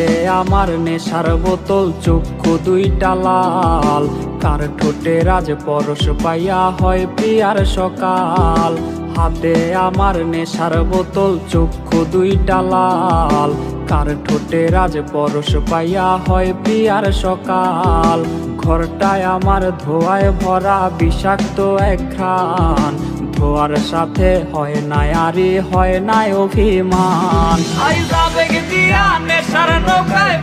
হাতে আমার নেশার বোতল, চক্ষু দুইটা লাল। কার ঠোঁটে রাজ পরশ পাইয়া হয় প্রিয়ার সকাল। হাতে আমার নেশার বোতল, চক্ষু দুইটা লাল। কার ঠোঁটে রাজ পরশ পাইয়া হয় প্রিয়ার সকাল। ঘরটায় আমার ধোয়ায় ভরা বিষাক্ত এক ধোয়ার সাথে হয় না আরে হয় না অভিমান। দিয়া নেশার নৌকায়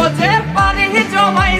পিয়ার পানি পারি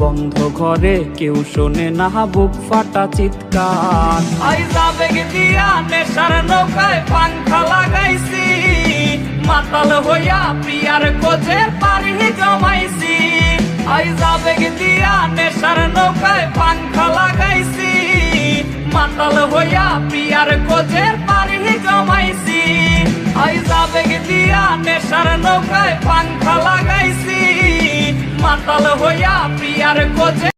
বন্ধ ঘরে কেউ শোনে না, বুক ফাটা চিৎকার। আইজ আবেগ দিয়া নেশার নৌকায় পাংখা লাগাইছি। মাতাল হইয়া পিয়ার কোচে পারি জমাইছি। আইজ আবেগ দিয়া নেশার নৌকায় পাংখা লাগাইছি। মাতাল হইয়া পিয়ার কোচে পারি জমাইছি। আইজ আবেগ দিয়া নেশার নৌকায় পাংখা লাগাইছি। মাতাল হইয়া পিয়ার কোচে